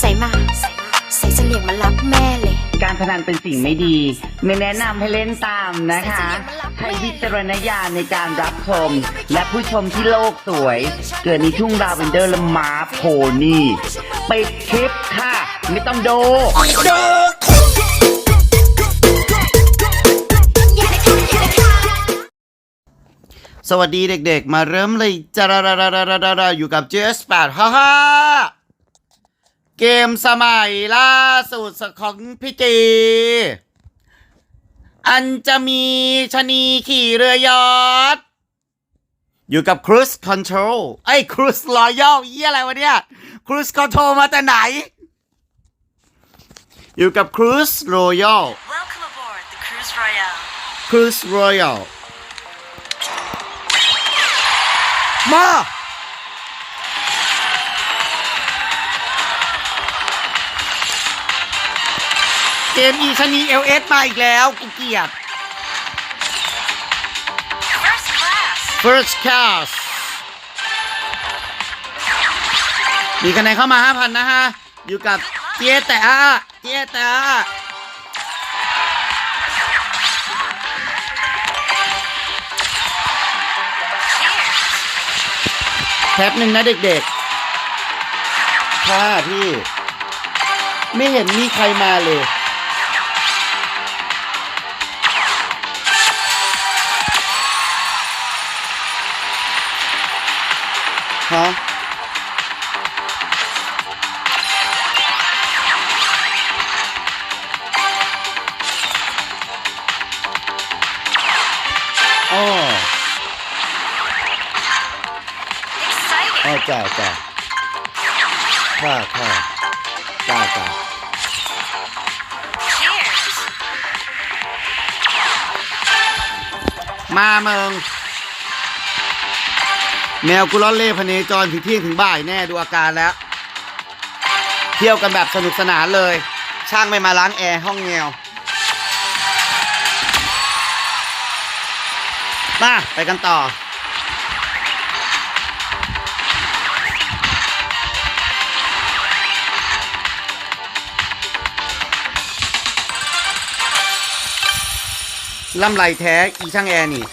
ใส่มาใส่มาใส่เสลียงมารับแม่เลย การพนันเป็นสิ่งไม่ดี ไม่แนะนำให้เล่นตามนะคะ ใช้วิจารณญาณในการรับชม และผู้ชมที่โลกสวย เกิดในทุ่งลาเวนเดอร์และม้าโพนี่ปิดคลิปค่ะ ไม่ต้องดูดูสวัสดีเด็กๆ มาเริ่มเลยจาราราราราราราอยู่กับ GS8 ฮ่าฮ่า เกมสมัยล่าสุดของพี่จี อันจะมีชะนีขี่เรือยอทอยู่กับ Cruise Control ไอ้ Cruise Royal เยี่ยอะไรวะเนี่ย Cruise Control มาแต่ไหน อยู่กับ Cruise Royal Welcome aboard the Cruise Royale. Cruise Royal มา เกมอีชะนีเอลเอสมาอีกแล้วกูเกลียด First class. First Class มีคะแนนเข้ามา 5,000 นะฮะ อยู่กับเจี๊ยแต่อะเจี๊ยแต่อะแป๊บหนึ่งนะเด็กๆ ค่ะพี่ ไม่เห็นมีใครมาเลย ฮะอ๋อ Exciting. อ๋อจ้าจ้าค่ะค่ะจ้าจ้า Cheers. มาเมือง แมวกุลอนเล่พเนจรถึงเที่ยงถึงบ่ายแน่ดูอาการแล้ว เที่ยวกันแบบสนุกสนานเลย ช่างไม่มาล้างแอร์ห้องแงวมาไปกันต่อ ล่ำไรแท้ อีช่างแอร์นี่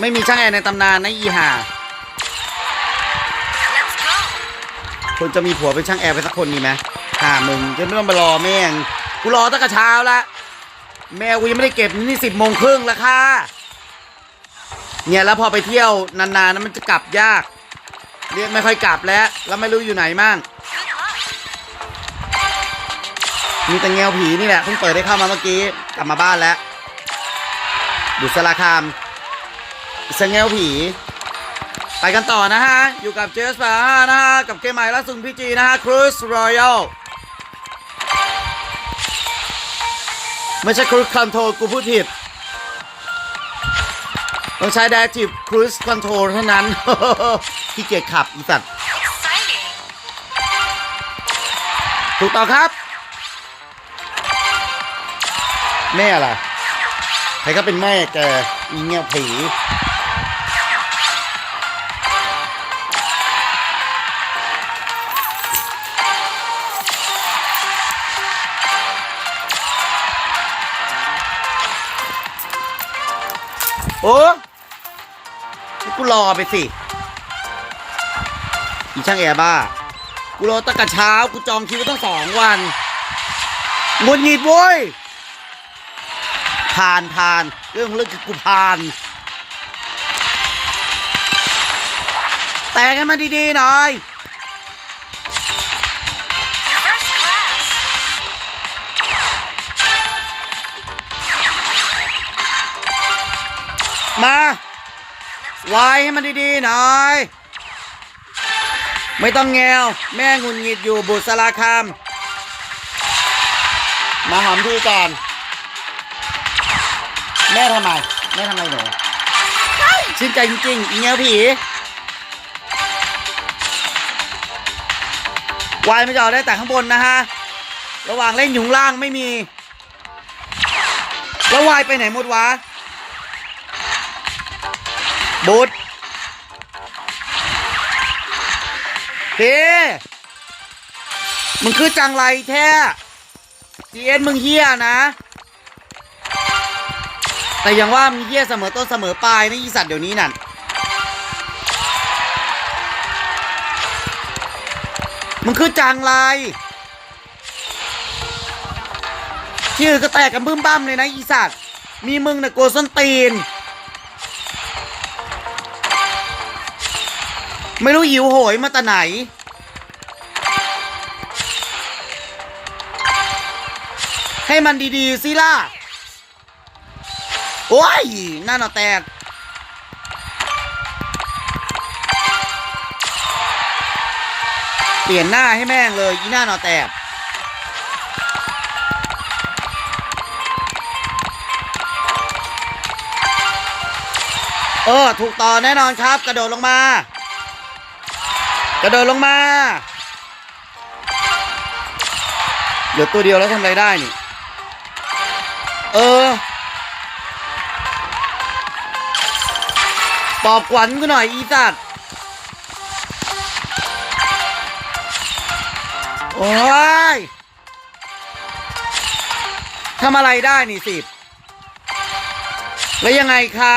ไม่มีช่างแอร์ในตำนานนะอีห่า คนจะมีผัวเป็นช่างแอร์ไปสักคนนี่ไหมห่ามึงจะไม่ต้องไปรอแม่งกูรอตั้งแต่เช้าละแมวกูยังไม่ได้เก็บนี่สิบโมงครึ่งแล้วค่ะเนี่ยแล้วพอไปเที่ยวนานๆนั้นมันจะกลับยาก เรียกไม่ค่อยกลับแล้ว แล้วไม่รู้อยู่ไหนมั่งมีแต่แงวผีนี่แหละเพิ่งเปิดได้เข้ามาเมื่อกี้กลับมาบ้านแล้วบุษราคามสแงวผี ไปกันต่อนะฮะ อยู่กับเจสปานะฮะ กับเกมใหม่ล่าสุดพี่จีนะฮะ Cruise Royal ไม่ใช่ Cruise Control กูพูดผิดต้องใช้ Adaptive Cruise Control เท่านั้นขี้เกียจขับอีสัตว์ถูกต้องครับ แม่ล่ะ ใครก็เป็นแม่แกอีเงี้ยผี โอ้กูรอไปสิ อีช่างแอร์บ้า กูรอตั้งแต่เช้า กูจองคิวตั้งสองวันงุนหงิดโว้ยผ่านผ่านเรื่องเรื่องคือกูผ่าน แต่งกันมาดีๆหน่อย มา วายให้มันดีๆหน่อย ไม่ต้องแงว แม่งุนหงิดอยู่บุษราคามมาหอมที่ก่อน แม่ทำไม แม่ทำไมหนูชื่นใจจริงๆเงี้ยผีวายไม่จะออกได้แต่ข้างบนนะฮะ ระหว่างเล่นอยู่ข้างล่างไม่มี แล้ววายไปไหนหมดวะ บุตรพี่มึงคือจังไรแท้จีเอ็นมึงเฮียนะ แต่ยังว่ามึงเฮียเสมอต้นเสมอปลายนะอีสัตว์เดี๋ยวนี้นั่นมึงคือจังไรที่อก็แตกกันบึ้มบ้ามเลยนะอีสัตว์มีมึงนะโกส้นตีน ไม่รู้หิวโหยมาแต่ไหน ให้มันดีๆสิล่ะ โอ้ยหน้าหนอแตก เปลี่ยนหน้าให้แม่งเลยอีหน้าหนอแตกเออ ถูกต่อแน่นอนครับ กระโดดลงมา กระโดดลงมาเหลือตัวเดียวแล้วทำอะไรได้นี่ เออ ปอบขวัญกูหน่อยอีสัตว์โอ้ยทำอะไรได้นี่สิบแล้วยังไงคะ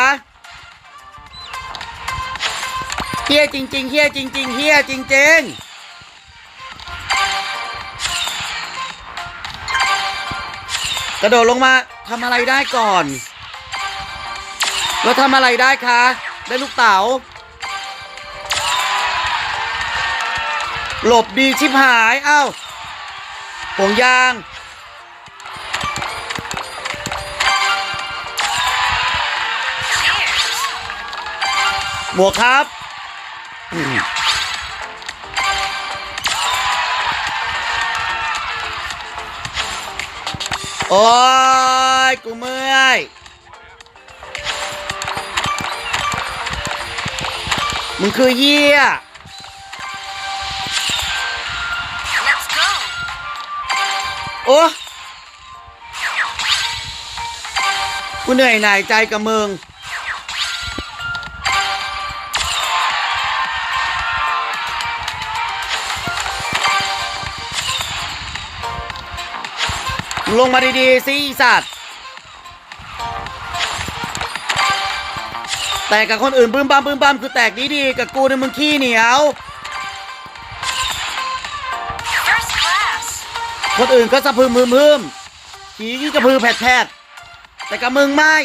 ฮียจริงๆเฮียจริงๆเฮียจริงๆกระโดดลงมาทำอะไรได้ก่อน แล้วทำอะไรได้คะ ได้ลูกเต๋าหลบดีชิบหายเอ้าห่วงยาง หมวกครับ โอ้ย กูเมื่อยมึงคือเหี้ย Let's go. โอ้กูเหนื่อยหน่ายใจกับมึง ลงมาดีๆสิอีสัตว์ แต่กับคนอื่นบึ้มบ้ามบึ้มบ้ามคือแตกดีๆกับกูเนี่ยมึงขี้เหนียว คนอื่นก็สะพึมพึมพึมขี่ที่กระพือแผดแผดแต่กับมึงไม่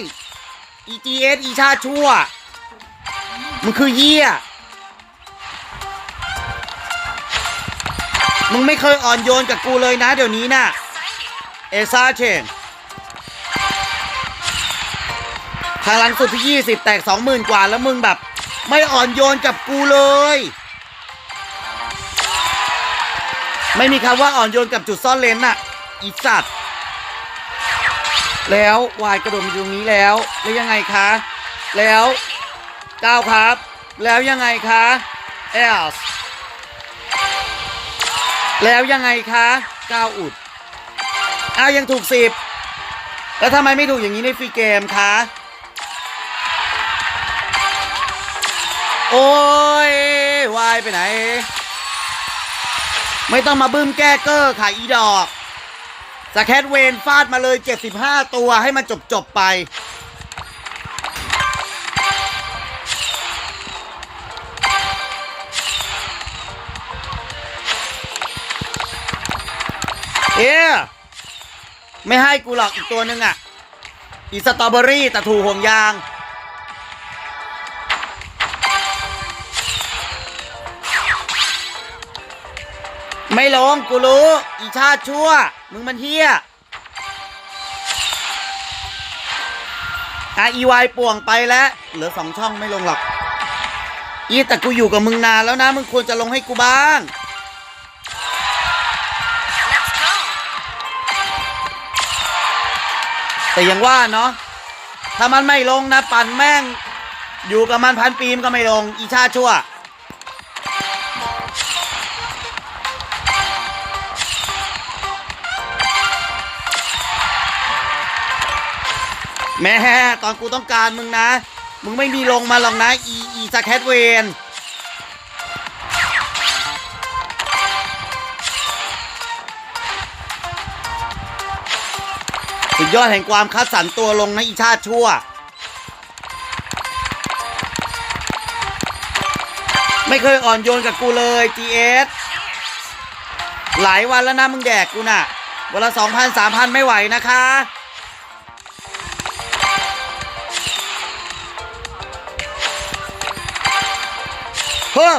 EGS อีชาชั่ว มึงคือเหี้ยมึงไม่เคยอ่อนโยนกับกูเลยนะเดี๋ยวนี้น่ะ เอซาเชนทางหลังสุดที่ 20 แตก 20,000 กว่าแล้วมึงแบบ ไม่อ่อนโยนกับกูเลย ไม่มีคำว่าอ่อนโยนกับจุดซ่อนเลนน่ะ อีสัตว์ แล้ววายกระโดดมาตรงนี้แล้ว แล้วยังไงคะ แล้วก้าวครับ แล้วยังไงคะเอลส์แล้วยังไงคะก้าวอุด อ้าวยังถูกสิบแล้วทำไมไม่ถูกอย่างนี้ในฟรีเกมคะ โอ้ยวายไปไหน ไม่ต้องมาบึ้มแก้เกอร์ค่ะอีดอกสแคทเวนฟาดมาเลย 75 ตัวให้มันจบจบไป ไม่ให้กูหรอกอีกตัวหนึ่งอะ อีสตรอเบอรี่แต่ถูห่วงยาง ไม่ลงกูรู้ อีชาติชั่ว มึงมันเฮี้ยอะอีวายป่วงไปแล้ว เหลือสองช่องไม่ลงหรอก อีแต่กูอยู่กับมึงนานแล้วนะ มึงควรจะลงให้กูบ้าง แต่ยังว่าเนาะถ้ามันไม่ลงนะ ปั่นแม่ง อยู่กับมันพันปีมก็ไม่ลง อีชาชั่ว แม่ตอนกูต้องการมึงนะ มึงไม่มีลงมาหรอกนะ อี อีสแคทเวน สุดยอดแห่งความคัดสรรตัวลงนะอีชาติชั่ว ไม่เคยอ่อนโยนกับกูเลย GS หลายวันแล้วนะมึงแดกกูน่ะ วันละสองพันสามพันไม่ไหวนะคะ เฮ้อ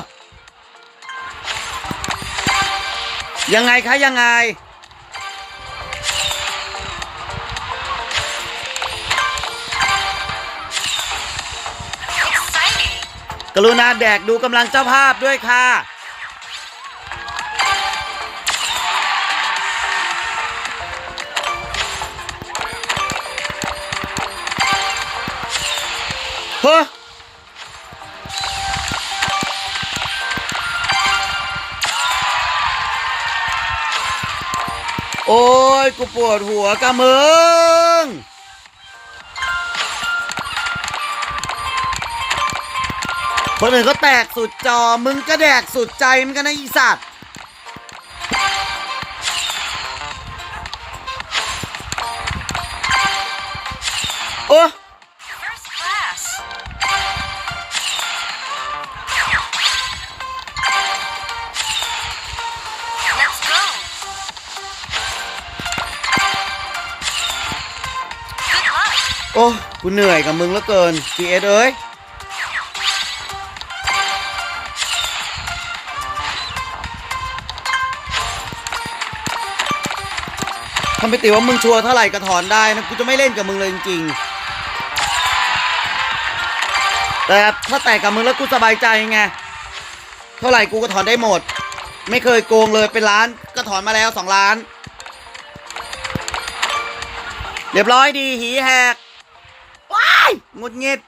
ยังไงคะยังไง รุณาแดกดูกำลังเจ้าภาพด้วยค่ะ เฮ้โอ้ย กูปวดหัวกับมึง คนอื่นก็แตกสุดจอ มึงก็แดกสุดใจเหมันกันนะอีสัตว์โอ้โอ้ กูเหนื่อยกับมึงแล้วเกิน GS เอ้ย ถ้าไม่ติว่ามึงชัวร์เท่าไหร่ก็ถอนได้นะกูจะไม่เล่นกับมึงเลยจริงๆ แต่ถ้าแตกกับมึงแล้วกูสบายใจไง เท่าไหร่กูก็ถอนได้หมด ไม่เคยโกงเลยเป็นล้านก็ถอนมาแล้วสองล้าน เรียบร้อยดีหีแหกว้ายงุดหงิด